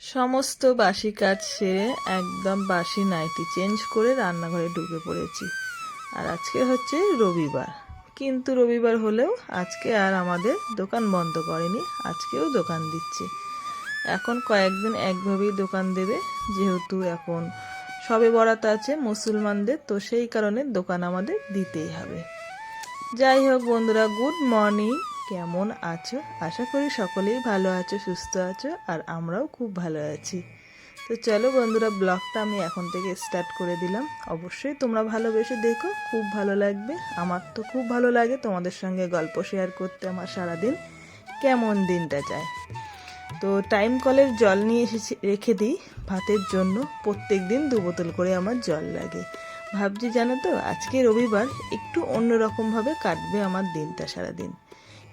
সমস্ত বাসি কাজ সেরে একদম বাসি নাইটি চেঞ্জ করে রান্নাঘরে ঢুকে পড়েছি। আর আজকে হচ্ছে রবিবার। কিন্তু রবিবার হলেও আজকে আর আমাদের দোকান বন্ধ করেনি, আজকেও দোকান দিচ্ছে। এখন কয়েকদিন একভাবেই দোকান দেবে, যেহেতু এখন সবে বরাত আছে মুসলমানদের, তো সেই কারণে দোকান আমাদের দিতেই হবে। যাই হোক বন্ধুরা, গুড মর্নিং। কেমন আছো? আশা করি সকলেই ভালো আছো, সুস্থ আছো, আর আমরাও খুব ভালো আছি। তো চলো বন্ধুরা, ব্লগটা আমি এখন থেকে স্টার্ট করে দিলাম। অবশ্যই তোমরা ভালোবেসে দেখো, খুব ভালো লাগবে। আমার তো খুব ভালো লাগে তোমাদের সঙ্গে গল্প শেয়ার করতে আমার সারাদিন। কেমন দিনটা যায়? তো টাইম কলের জল নিয়ে এসেছি, রেখে দিই ভাতের জন্য। প্রত্যেক দিন দু বোতল করে আমার জল লাগে। ভাবছি জানো তো, আজকে রবিবার, একটু অন্যরকমভাবে কাটবে আমার দিনটা সারাদিন।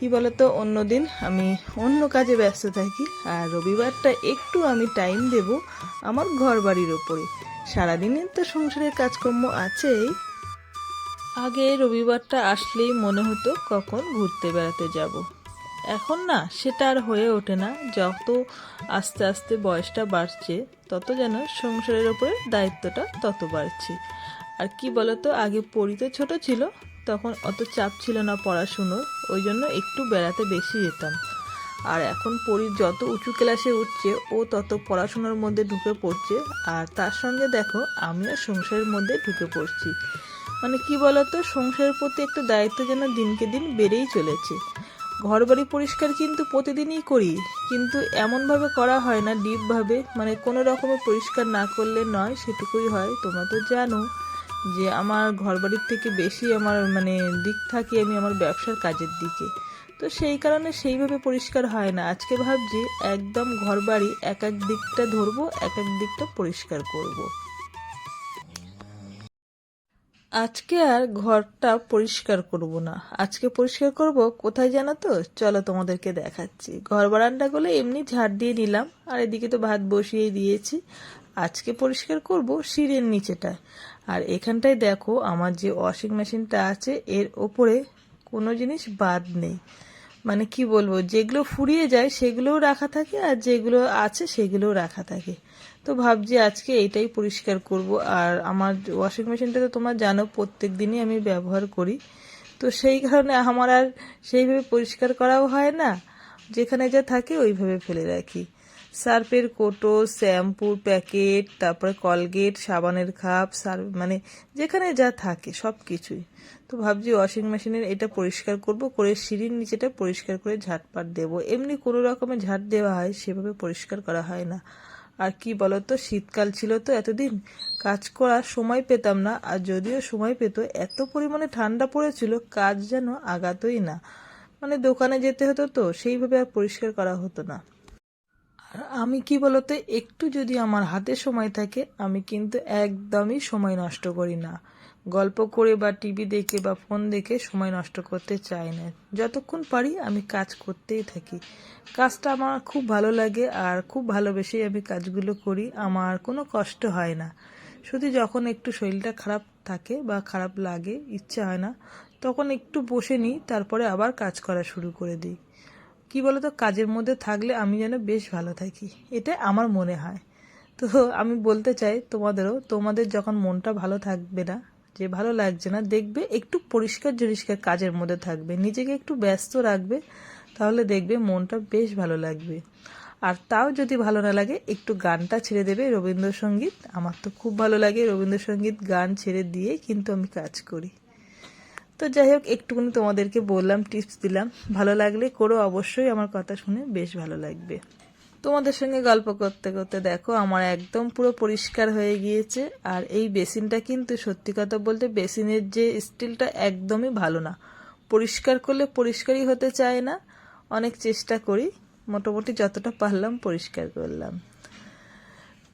কি বলতো অন্য দিন আমি অন্য কাজে ব্যস্ত থাকি আর রবিবারটা একটু আমি টাইম দেব আমার ঘর বাড়ির ওপরে। সারাদিনের তো সংসারের কাজকর্ম আছেই। আগে রবিবারটা আসলেই মনে হতো কখন ঘুরতে বেড়াতে যাব। এখন না, সেটা আর হয়ে ওঠে না। যত আস্তে আস্তে বয়সটা বাড়ছে, তত যেন সংসারের ওপরে দায়িত্বটা তত বাড়ছে। আর কি বলতো, আগে পড়ি তো ছোট ছিল তখন অত চাপ ছিল না পড়াশুনোর, ওই জন্য একটু বেড়াতে বেশি যেতাম। আর এখন পড়ি যত উঁচু ক্লাসে উঠছে, ও তত পড়াশোনার মধ্যে ঢুকে পড়ছে। আর তার সঙ্গে দেখো, আমিও সংসারের মধ্যে ঢুকে পড়ছি। মানে কি বলতো, সংসারের প্রতি একটু দায়িত্ব যেন দিনকে দিন বেড়েই চলেছে। ঘর বাড়ি পরিষ্কার কিন্তু প্রতিদিনই করি, কিন্তু এমনভাবে করা হয় না, ডিপভাবে। মানে কোনো রকমে পরিষ্কার না করলে নয়, সেটুকুই হয়, তোমরা তো জানো। যে আমার ঘর বাড়ির থেকে বেশি আমার মানে দিক থাকি আমি আমার ব্যবসার কাজের দিকে। তো সেই কারণে সেইভাবে পরিষ্কার হয় না। আজকে ভাবছি একদম ঘর বাড়ি এক এক দিকটা ধরবো, এক এক দিকটা পরিষ্কার করব। আজকে আর ঘরটা পরিষ্কার করব না। আজকে পরিষ্কার করব কোথায় জানো তো? চলো তোমাদেরকে দেখাচ্ছি। ঘর বারান্দাগুলো এমনি ঝাড় দিয়ে নিলাম, আর এদিকে তো ভাত বসিয়ে দিয়েছি। আজকে পরিষ্কার করব সিঁড়ির নিচেটায় আর এখানটায় দেখো, আমার যে ওয়াশিং মেশিনটা আছে, এর ওপরে কোনো জিনিস বাদ নেই। মানে কি বলব, যেগুলো ফুরিয়ে যায়, সেগুলোও রাখা থাকে, আর যেগুলো আছে, সেগুলোও রাখা থাকে। তো ভাবছি আজকে এইটাই পরিষ্কার করব। আর আমার ওয়াশিং মেশিনটা তো তোমার জানো, প্রত্যেক দিনই আমি ব্যবহার করি। তো সেই কারণে আমার আর সেইভাবে পরিষ্কার করাও হয় না। যেখানে যা থাকে, ওইভাবে ফেলে রাখি। সার্ফের কোটো শ্যাম্পুর প্যাকেট, তারপরে কলগেট, সাবানের খাপ সার্ফ মানে যেখানে যা থাকে সব কিছুই তো ভাবছি ওয়াশিং মেশিনের এটা পরিষ্কার করব, করে সিঁড়ির নিচেটা পরিষ্কার করে ঝাটপাট দেবো। এমনি কোনো রকমের ঝাট দেওয়া হয়, সেভাবে পরিষ্কার করা হয় না। আর কি বলতো, শীতকাল ছিল তো এতদিন, কাজ করার সময় পেতাম না, আর যদিও সময় পেত, এত পরিমাণে ঠান্ডা পড়েছিল, কাজ যেন আগাতই না। মানে দোকানে যেতে হতো তো, সেইভাবে আর পরিষ্কার করা হতো না। আর আমি কি বলতো, একটু যদি আমার হাতে সময় থাকে, আমি কিন্তু একদমই সময় নষ্ট করি না। গল্প করে বা টিভি দেখে বা ফোন দেখে সময় নষ্ট করতে চাই না। যতক্ষণ পারি আমি কাজ করতেই থাকি। কাজটা আমার খুব ভালো লাগে আর খুব ভালোবেসেই আমি কাজগুলো করি, আমার কোনো কষ্ট হয় না। শুধু যখন একটু শরীরটা খারাপ থাকে বা খারাপ লাগে, ইচ্ছা হয় না, তখন একটু বসে নিই, তারপরে আবার কাজ করা শুরু করে দিই। কি বলতো, কাজের মধ্যে থাকলে আমি যেন বেশ ভালো থাকি, এটা আমার মনে হয়। তো আমি বলতে চাই তোমাদেরও, তোমাদের যখন মনটা ভালো থাকবে না, যে ভালো লাগছে না, দেখবে একটু পরিষ্কার জরিষ্কার কাজের মধ্যে থাকবে, নিজেকে একটু ব্যস্ত রাখবে, তাহলে দেখবে মনটা বেশ ভালো লাগবে। আর তাও যদি ভালো না লাগে, একটু গানটা ছেড়ে দেবে রবীন্দ্রসঙ্গীত, আমার তো খুব ভালো লাগে রবীন্দ্রসঙ্গীত গান ছেড়ে দিয়ে কিন্তু আমি কাজ করি। তো যাই হোক একটুখানি তোমাদেরকে বললাম টিপস দিলাম। ভালো লাগলে করো, অবশ্যই আমার কথা শুনে বেশ ভালো লাগবে। তোমাদের সঙ্গে গল্প করতে করতে দেখো, আমার একদম পুরো পরিষ্কার হয়ে গিয়েছে। আর এই বেসিনটা কিন্তু সত্যি কথা বলতে বেসিনের যে স্টিলটা একদমই ভালো না। পরিষ্কার করলে পরিষ্কারই হতে চায় না। অনেক চেষ্টা করি, মোটামুটি যতটা পারলাম পরিষ্কার করলাম।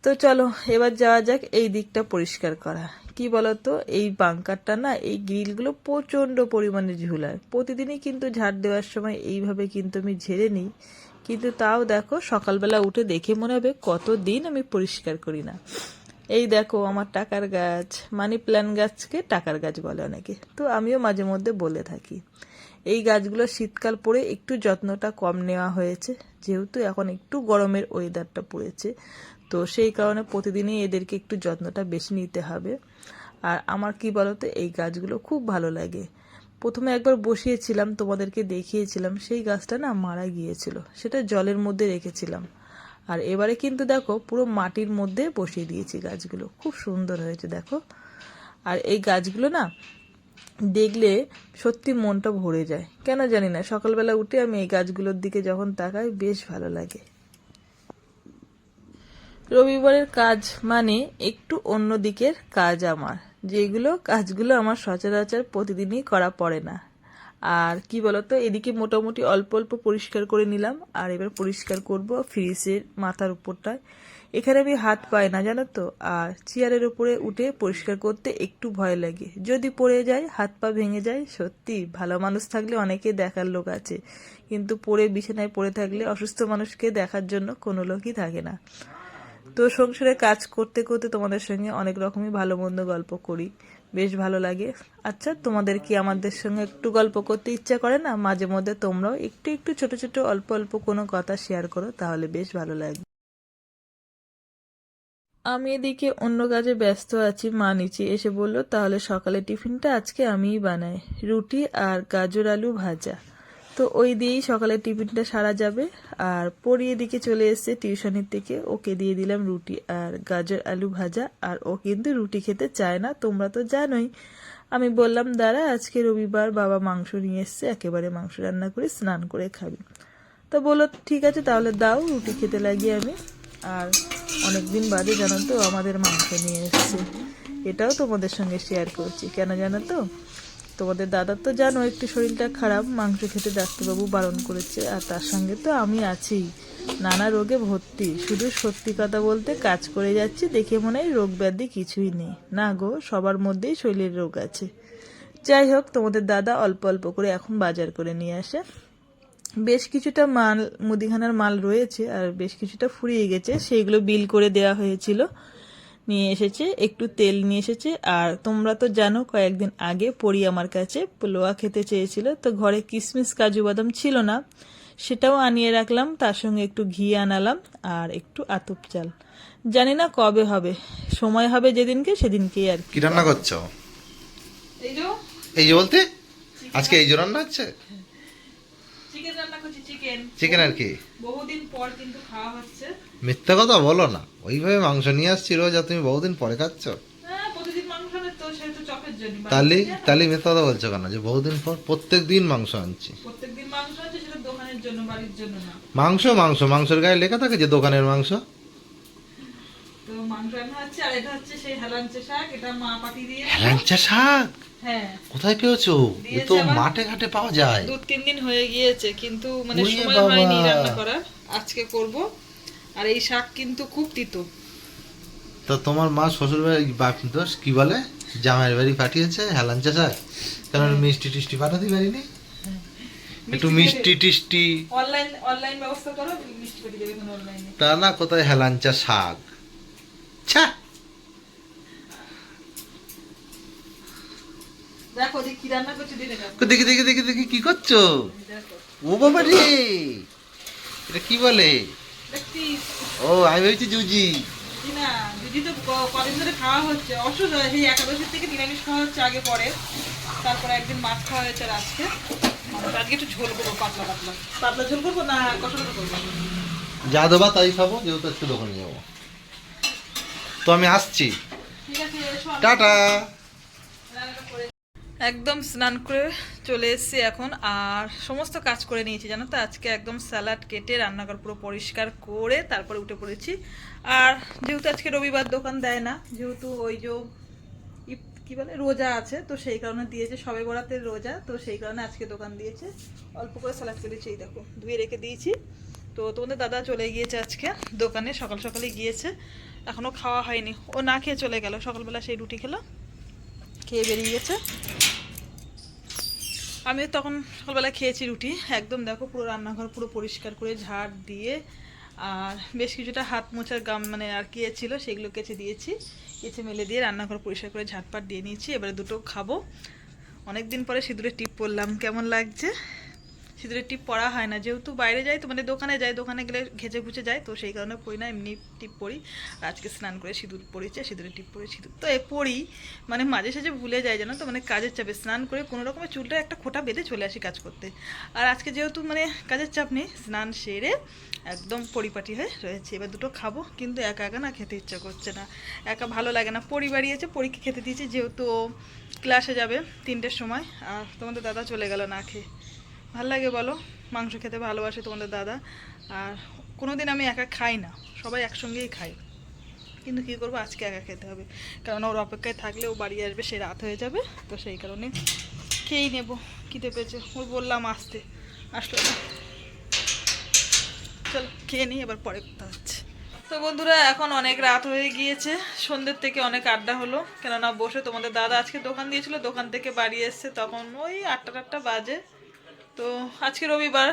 তো চলো, এবার যাওয়া যাক এই দিকটা পরিষ্কার করা। কি বলতো, এই বাঙ্কারটা না, এই গ্রিলগুলো প্রচণ্ড পরিমাণে ঝুলায়। প্রতিদিনই কিন্তু ঝাড় দেওয়ার সময় এইভাবে কিন্তু আমি ঝেড়ে নিই। কিন্তু তাও দেখো, সকালবেলা উঠে দেখে মনে হবে কতদিন আমি পরিষ্কার করি না। এই দেখো, আমার টাকার গাছ, মানি প্ল্যান গাছকে টাকার গাছ বলে অনেকে। তো আমিও মাঝে মধ্যে বলে থাকি। এই গাছগুলো শীতকাল পরে একটু যত্নটা কম নেওয়া হয়েছে, যেহেতু এখন একটু গরমের ওয়েদারটা পড়েছে। তো সেই কারণে প্রতিদিনই এদেরকে একটু যত্নটা বেশি নিতে হবে। আর আমার কি বলতো, এই গাছগুলো খুব ভালো লাগে। প্রথমে একবার বসিয়েছিলাম, তোমাদেরকে দেখিয়েছিলাম, সেই গাছটা না মারা গিয়েছিল, সেটা জলের মধ্যে রেখেছিলাম। আর এবারে কিন্তু দেখো, পুরো মাটির মধ্যে বসিয়ে দিয়েছি গাছগুলো, খুব সুন্দর হয়েছে দেখো। আর এই গাছগুলো না, দেখলে সত্যি মনটা ভরে যায়, কেন জানি না, সকালবেলা উঠে আমি এই গাছগুলোর দিকে যখন তাকাই, বেশ ভালো লাগে। রবিবারের কাজ মানে একটু অন্য দিকের কাজ আমার। যেগুলো কাজগুলো আমার সচরাচর প্রতিদিনই করা পড়ে না। আর কি বলতো, এদিকে মোটামুটি অল্প অল্প পরিষ্কার করে নিলাম, আর এবার পরিষ্কার করব ফ্রিজের মাথার উপরটায় এখানে আমি হাত পাই না, জানো তো? আর চেয়ারের উপরে উঠে পরিষ্কার করতে একটু ভয় লাগে। যদি পড়ে যায়, হাত পা ভেঙে যায়, সত্যি ভালো মানুষ থাকলে অনেকে দেখার লোক আছে। কিন্তু পড়ে, বিছানায় পড়ে থাকলে অসুস্থ মানুষকে দেখার জন্য কোনো লোকই থাকে না। তো সংসারে কাজ করতে করতে তোমাদের সঙ্গে অনেক রকমই ভালো মন্দ গল্প করি। বেশ ভালো লাগে। আচ্ছা তোমাদের কি আমাদের সঙ্গে একটু গল্প করতে ইচ্ছা করে না? মাঝে মধ্যে তোমরাও একটু একটু ছোট ছোট অল্প অল্প কোনো কথা শেয়ার করো, তাহলে বেশ ভালো লাগবে। আমি এদিকে অন্য কাজে ব্যস্ত আছি। মা নিচে এসে বলল, তাহলে সকালে টিফিনটা আজকে আমিই বানাই। রুটি আর গাজর আলু ভাজা। তো ওই দিয়েই সকালে টিফিনটা সারা যাবে। আর পড়িয়ে দিকে চলে এসেছে টিউশনের থেকে ওকে দিয়ে দিলাম রুটি আর গাজর, আলু ভাজা। আর ও কিন্তু রুটি খেতে চায় না, তোমরা তো জানোই। আমি বললাম, দাঁড়া, আজকে রবিবার বাবা মাংস নিয়ে এসছে, একেবারে মাংস রান্না করে স্নান করে খাবি। তো বলল, ঠিক আছে, তাহলে দাও, রুটি খেতে লাগিয়ে আমি। আর অনেক দিন বাদে জানো তো, আমাদের মাংস নিয়ে এসছে। এটাও তোমাদের সঙ্গে শেয়ার করছি। কেন জানো তো? তোমাদের দাদার তো জানো, একটু শরীরটা খারাপ, মাংস খেতে ডাক্তারবাবু বারণ করেছে, আর তার সঙ্গে তো আমি আছি। নানা রোগে ভর্তি। শুধু সত্যি কথা বলতে কাজ করে যাচ্ছি, দেখে মনে হয় রোগ ব্যাধি কিছুই নেই। না গো, সবার মধ্যেই শরীরের রোগ আছে। যাই হোক, তোমাদের দাদা অল্প অল্প করে এখন বাজার করে নিয়ে আসে। বেশ কিছুটা মাল, মুদিখানার মাল রয়েছে, আর বেশ কিছুটা ফুরিয়ে গেছে, সেইগুলো বিল করে দেওয়া হয়েছিল। নিয়ে এসেছে একটু তেল নিয়ে এসেছে। আর তোমরা তো জানো কয়েকদিন আগে পরি আমার কাছে পোলোয়া খেতে চেয়েছিল তো ঘরে কিশমিশ কাজু বাদাম ছিল না। সেটাও আনিয়ে রাখলাম তার সঙ্গে একটু ঘি আনালাম আর একটু আতুপ চাল। জানি না কবে হবে সময় হবে যেদিনকে সেদিনকেই আর কি। রান্না করছ? এই যে বলতে আজকে এই যে রান্না হচ্ছে? চিকেন চিকেন আর কি? বহুদিন পর কিন্তু খাওয়া হচ্ছে। মিথ্যা কথা বলো না। ওইভাবে মাংস নিয়ে আসছি রোজ আর তুমি বহুদিন পরে খাচ্ছ? হ্যাঁ প্রতিদিন মাংস আনে তো সেহেতু চপের জন্য। তাহলে তাহলে মিথ্যা কথা বলছো কেন? যে বহুদিন পর প্রত্যেক দিন মাংস আনছি। প্রত্যেকদিন মাংস আছে সেটা দোকানের জন্য বাড়ির জন্য না। মাংস মাংস মাংসের গায়ে লেখা থাকে যে দোকানের মাংস? তো মাংস রান্না হচ্ছে আর এটা হচ্ছে সেই হেলাঞ্চে শাক এটা মা পাঠিয়ে দিয়ে হেলাঞ্চা শাক? কোথায় পেয়েছ? এ তো মাঠে ঘাটে পাওয়া যায়। দু তিন দিন হয়ে গিয়েছে কিন্তু মানে সময় হয়নি রান্না করার। আজকে করব। আর এই শাক কিন্তু খুব তিতো। তো তোমার মা শ্বশুর বাড়ি বাপ দোষ কি বলে? জামাইয়ের বাড়ি পাঠিয়েছে হেলাঞ্চা শাক কারণ মিষ্টি টিষ্টি পাঠাতে পারিনি। একটু মিষ্টি টিষ্টি। অনলাইন অনলাইন ব্যবস্থা করো মিষ্টি পাঠিয়ে দেবে কোনো অনলাইনে। তা না কোথায় হেলাঞ্চা শাক? ছা! দেখো কি রান্না করছে দেখো দেখি দেখি দেখি দেখি কি করছ? ও বাবা রে! এটা কি বলে? ও আমি ভেবেছি জুজি না দিদি তো কদিন ধরে খাওয়া হচ্ছে। অসুখ সেই একাদশীর থেকে নিরামিষ খাওয়া হচ্ছে আগে পরে। তারপরে একদিন মাছ খাওয়া হয়েছে আজকে। আজকে একটু ঝোল করব পাতলা পাতলা। পাতলা ঝোল করব না কষা ঝোল করব? যা দেবা তাই খাব যেহেতু আজকে দোকানে যাব। তো আমি আসছি। টাটা! একদম স্নান করে চলে এসেছি এখন, আর সমস্ত কাজ করে নিয়েছি, জানো তো? আজকে একদম স্যালাড কেটে রান্নাঘর পুরো পরিষ্কার করে তারপরে উঠে পড়েছি। আর যেহেতু আজকে রবিবার, দোকান দেয় না, যেহেতু ওই যে কি বলে, রোজা আছে, তো সেই কারণে দিয়েছে, সবে বরাতে রোজা, তো সেই কারণে আজকে দোকান দিয়েছে। অল্প করে স্যালাড কেটেছি, এই দেখো, ধুয়ে রেখে দিয়েছি। তো তোমাদের দাদা চলে গিয়েছে আজকে দোকানে, সকাল সকালে গিয়েছে এখনও খাওয়া হয়নি। ও না খেয়ে চলে গেল, সকালবেলা সেই রুটি খেলো, খেয়ে বেরিয়ে গেছে। আমি তখন সকালবেলা খেয়েছি রুটি। একদম দেখো পুরো রান্নাঘর পুরো পরিষ্কার করে ঝাড় দিয়ে, আর বেশ কিছুটা হাত মোছার গাম মানে আর কি ছিল, সেগুলো কেচে দিয়েছি। কেচে মেলে দিয়ে রান্নাঘর পরিষ্কার করে ঝাটপাট দিয়ে নিয়েছি। এবারে দুটো খাব। অনেক দিন পরে সিঁদুরে টিপ পরলাম। কেমন লাগছে? সিঁদুরের টিপ পরা হয় না। যেহেতু বাইরে যাই তো মানে দোকানে যাই, দোকানে গেলে ঘেচে ঘুচে যায় তো সেই কারণে পরি না, এমনি টিপ পরি। আর আজকে স্নান করে সিঁদুর পরেছে, সিঁদুরের টিপ পরে সিঁদুর। তো এ পরি মানে মাঝে সাঝে ভুলে যায় জানো তো মানে কাজের চাপে স্নান করে কোনো রকমের চুলটা একটা খোটা বেঁধে চলে আসি কাজ করতে। আর আজকে যেহেতু মানে কাজের চাপ নেই, স্নান সেরে একদম পরিপাটি হয়ে রয়েছে। এবার দুটো খাব, কিন্তু একা একা না খেতে ইচ্ছা করছে না। একা ভালো লাগে না। পরিবারই আছে পরীকে খেতে দিয়েছি, যেহেতু ক্লাসে যাবে তিনটের সময়, আর তোমাদের দাদা চলে গেল না খেয়ে। ভালো লাগে বলো? মাংস খেতে ভালোবাসে তোমাদের দাদা। আর কোনোদিন আমি একা খাই না, সবাই একসঙ্গেই খাই। কিন্তু কী করব? আজকে একা খেতে হবে। কারণ ওর অপেক্ষায় থাকলে ও বাড়ি আসবে, সে রাত হয়ে যাবে। তো সেই কারণে খেয়েই নেব। খিদে পেয়েছে। ওর বললাম আসতে। আসলো না। চলো, খেয়ে নিই, এবার পরে কথা হচ্ছে। তো বন্ধুরা, এখন অনেক রাত হয়ে গিয়েছে। সন্ধ্যের থেকে অনেক আড্ডা হলো। কেননা বসে তোমাদের দাদা আজকে দোকান দিয়েছিল। দোকান থেকে বাড়ি এসছে তখন ওই আটটা আটটা বাজে। তো আজকে রবিবার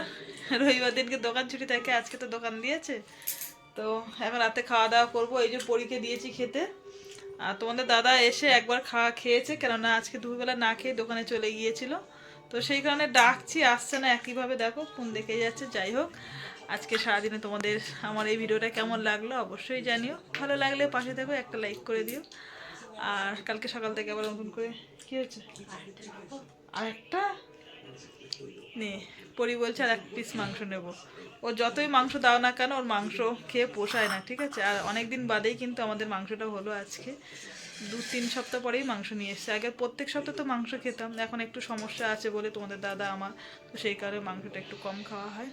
রবিবার দিনকে দোকান ছুটি থাকে, আজকে তো দোকান দিয়েছে। তো এখন রাতে খাওয়া দাওয়া করব, এই যে পরীকে দিয়েছি খেতে। আর তোমাদের দাদা এসে একবার খাওয়া খেয়েছে, কেননা আজকে দুপুরবেলা না খেয়ে দোকানে চলে গিয়েছিল। তো সেই কারণে ডাকছি, আসছে না একইভাবে দেখো, ফোন দেখে যাচ্ছে, যাই হোক। আজকে সারাদিনে তোমাদের, আমার এই ভিডিওটা কেমন লাগল অবশ্যই জানিও। ভালো লাগলে পাশে থেকো, একটা লাইক করে দিও। আর কালকে সকাল থেকে আবার নতুন করে, কি হচ্ছে আর একটা? নে, পরি বলছে আর এক পিস মাংস নেব। ও যতই মাংস দাও না কেন, ওর মাংস খেয়ে পোষায় না, ঠিক আছে? আর অনেক দিন বাদেই কিন্তু আমাদের মাংসটা হলো আজকে। দু তিন সপ্তাহ পরেই মাংস নিয়ে এসছে। আগে প্রত্যেক সপ্তাহ তো মাংস খেতাম, এখন একটু সমস্যা আছে বলে তোমাদের দাদা, আমার, তো সেই কারণে মাংসটা একটু কম খাওয়া হয়।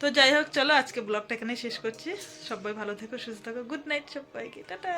তো যাই হোক, চলো আজকে ব্লগটা এখানে শেষ করছি। সবাই ভালো থেকো, সুস্থ থাকো, গুড নাইট সবাইকে, টাটা!